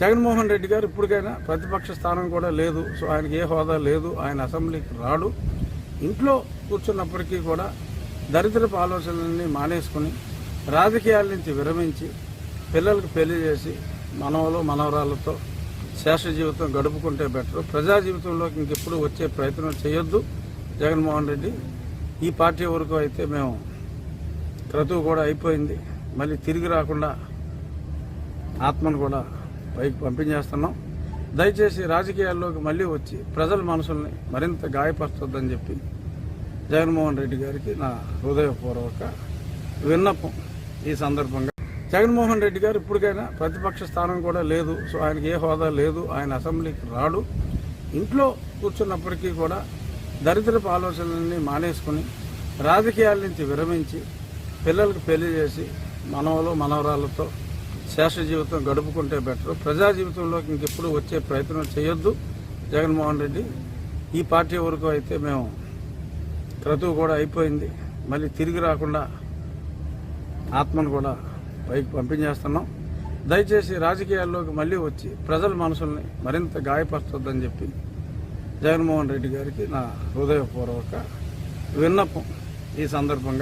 జగన్మోహన్ రెడ్డి గారు ఇప్పటికైనా ప్రతిపక్ష స్థానం కూడా లేదు. సో ఆయనకి ఏ హోదా లేదు. ఆయన అసెంబ్లీకి రాడు. ఇంట్లో కూర్చున్నప్పటికీ కూడా దరిద్రపు ఆలోచనలన్నీ మానేసుకుని రాజకీయాల నుంచి విరమించి పిల్లలకు పెళ్ళి చేసి మనవలు మనవరాలతో శేష జీవితం గడుపుకుంటే బెటర్. ప్రజా జీవితంలోకి ఇంకెప్పుడు వచ్చే ప్రయత్నం చేయొద్దు. జగన్మోహన్ రెడ్డి ఈ పార్టీ వరకు అయితే మేము క్రతువు కూడా అయిపోయింది. మళ్ళీ తిరిగి రాకుండా ఆత్మను కూడా పైకి పంపించేస్తున్నాం. దయచేసి రాజకీయాల్లోకి మళ్ళీ వచ్చి ప్రజల మనసుల్ని మరింత గాయపరచొద్దని చెప్పి జగన్మోహన్ రెడ్డి గారికి నా హృదయపూర్వక విన్నపం ఈ సందర్భంగా. జగన్మోహన్ రెడ్డి గారు ఇప్పటికైనా ప్రతిపక్ష స్థానం కూడా లేదు. సో ఆయనకి ఏ హోదా లేదు. ఆయన అసెంబ్లీకి రాడు. ఇంట్లో కూర్చున్నప్పటికీ కూడా దరిద్రపు ఆలోచనలన్నీ మానేసుకుని రాజకీయాల నుంచి విరమించి పిల్లలకు పెళ్ళి చేసి మనవలు మనవరాలతో శేష జీవితం గడుపుకుంటే బెటర్. ప్రజా జీవితంలోకి ఇంకెప్పుడు వచ్చే ప్రయత్నం చేయొద్దు. జగన్మోహన్ రెడ్డి ఈ పార్టీ వరకు అయితే మేము క్రతువు కూడా అయిపోయింది. మళ్ళీ తిరిగి రాకుండా ఆత్మను కూడా పైకి పంపించేస్తున్నాం. దయచేసి రాజకీయాల్లోకి మళ్ళీ వచ్చి ప్రజల మనసుల్ని మరింత గాయపరచొద్దని చెప్పి జగన్మోహన్ రెడ్డి గారికి నా హృదయపూర్వక విన్నపం ఈ సందర్భంగా